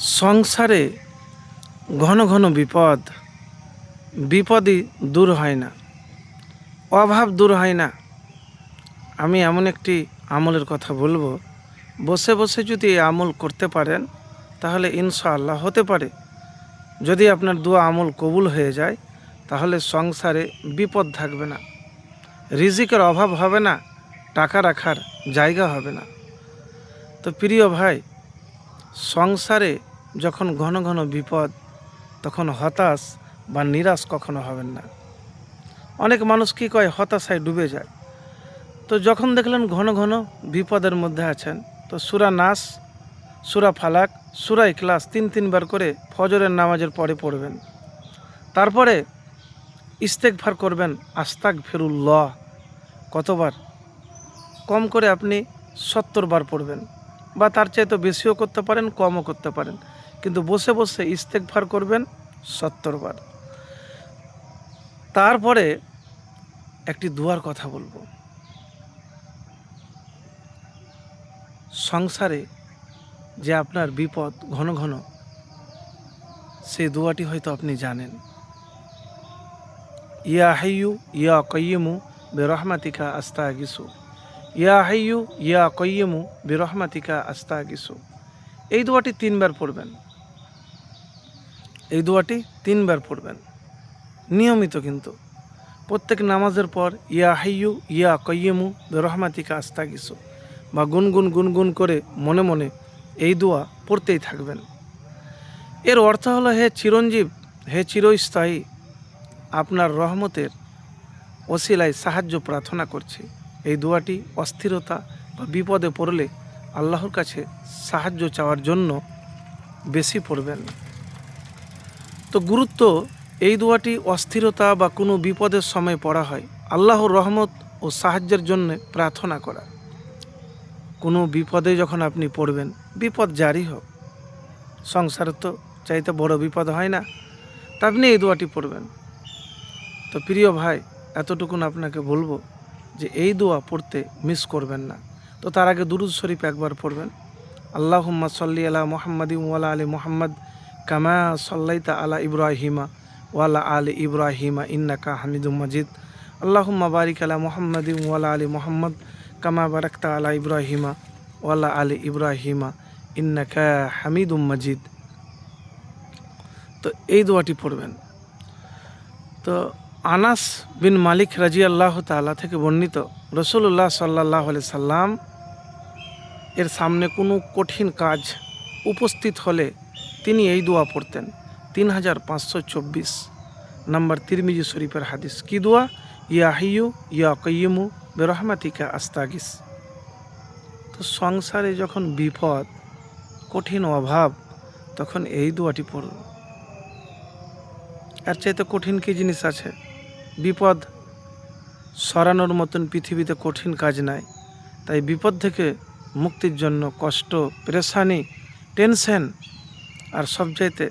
সংসারে ঘন ঘন বিপদ, বিপদই দূর হয় না, অভাব দূর হয় না। আমি এমন একটি আমলের কথা বলব। বসে বসে যদি এই আমল করতে পারেন, তাহলে ইনশাআল্লাহ হতে পারে। যদি আপনার দোয়া আমল কবুল হয়ে যায়, তাহলে সংসারে বিপদ থাকবে না। রিজিকের অভাব হবে না, টাকা রাখার জায়গা হবে না। তো প্রিয় ভাই, সংসারে যখন ঘন ঘন বিপদ, তখন হতাশ বা নিরাশ কখনো হবেন না। অনেক মানুষ কী কয়, হতাশায় ডুবে যায়। তো যখন দেখলেন ঘন ঘন বিপদের মধ্যে আছেন, তো সুরা নাস, সুরা ফালাক, সুরা ইখলাস তিন তিনবার করে ফজরের নামাজের পরে পড়বেন। তারপরে ইস্তেকভার করবেন আস্তাক ফিরুল্লাহ কতবার? কম করে আপনি সত্তর বার পড়বেন বা তার চাইতে বেশিও করতে পারেন, কমও করতে পারেন। কিন্তু বসে বসে ইস্তেকভার করবেন সত্তর বার তারপরে একটি দুয়ার কথা বলব। সংসারে যে আপনার বিপদ ঘন ঘন, সেই দুয়াটি হয়তো আপনি জানেন। ইয়া হাইয়ু, ইয়া কয়িমু বেরহমাতিকা আস্তা গিসু ইয়া হাইয়ু, ইয়া কয়িমু বেরহমাতিকা আস্তা গিসু এই দোয়াটি তিনবার পড়বেন। এই দোয়াটি তিনবার পড়বেন। নিয়মিত কিন্তু। প্রত্যেক নামাজের পর, ইয়া হাইয়ু, ইয়া কয়িমু বেরহমাতিকা আস্তা গিসু বা গুনগুন গুনগুন করে মনে মনে এই দোয়া পড়তেই থাকবেন। এর অর্থ হলো, হে চিরঞ্জীব, হে চিরস্থায়ী, আপনার রহমতের ওসিলায় সাহায্য প্রার্থনা করছি। এই দোয়াটি অস্থিরতা বা বিপদে পড়লে আল্লাহর কাছে সাহায্য চাওয়ার জন্য বেশি পড়বেন। তো গুরুত্ব এই দোয়াটি অস্থিরতা বা কোনো বিপদের সময় পড়া হয়। আল্লাহর রহমত ও সাহায্যের জন্য প্রার্থনা করা। কোনো বিপদে যখন আপনি পড়বেন, বিপদ জারি হোক। সংসারে তো চাইতে বড় বিপদ হয় না, তা আপনি এই দোয়াটি পড়বেন। তো প্রিয় ভাই, এতটুকুন আপনাকে বলব যে এই দোয়া পড়তে মিস করবেন না। তো তার আগে দুরুদ শরীফ একবার পড়বেন। আল্লাহ সাল্লি আলা মোহাম্মদ ওয়ালা আলী মোহাম্মদ কামা সাল্লাইতা আলা ইব্রাহিমা ওয়ালা আলী ইব্রাহিমা ইন্নাকা হামিদুম মজিদ। আল্লাহুম্মা বারিক আলা মোহাম্মদ ওয়ালা আলী মোহাম্মদ কামা বারাকতা আলা ইব্রাহিমা ওয়ালা আলী ইব্রাহিমা ইন্নাকা হামিদুম মজিদ। তো এই দোয়াটি পড়বেন। তো আনাস বিন মালিক রাজি আল্লাহ তালা থেকে বর্ণিত রসুল্লাহ সাল্লাহ সাল্লাম এর সামনে কোনো কঠিন কাজ উপস্থিত হলে তিনি এই দোয়া পড়তেন তিন হাজার পাঁচশো চব্বিশ। নাম্বার তিরমিজি শরীফের হাদিস, কি দোয়া? ইয়া হিয়ু ইয়া কয়িমু বেরহমাতিকা আস্তাগিস। তো সংসারে যখন বিপদ, কঠিন অভাব, তখন এই দোয়াটি পড়ুন। এর চাইতে কঠিন কি জিনিস আছে? বিপদ সরানোর মতন পৃথিবীতে কঠিন কাজ নাই। তাই বিপদ থেকে মুক্তির জন্য কষ্ট, পেরেশানি টেনশন আর সবচাইতে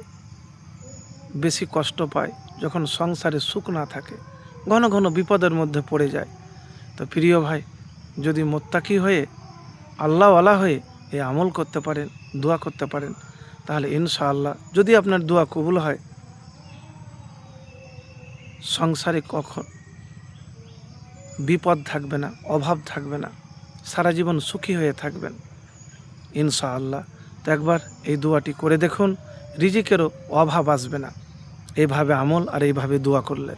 বেশি কষ্ট পায় যখন সংসারে সুখ না থাকে, ঘন ঘন বিপদের মধ্যে পড়ে যায়। তো প্রিয় ভাই, যদি মোত্তাকি হয়ে, আল্লাহওয়ালা হয়ে এ আমল করতে পারেন, দোয়া করতে পারেন, তাহলে ইনশাআল্লাহ যদি আপনার দোয়া কবুল হয়, সংসারে কখন বিপদ থাকবে না, অভাব থাকবে না, সারা জীবন সুখী হয়ে থাকবেন, ইনশাআল্লাহ। তো একবার এই দোয়াটি করে দেখুন। রিজিকেরও অভাব আসবে না। এইভাবে আমল আর এইভাবে দোয়া করলে।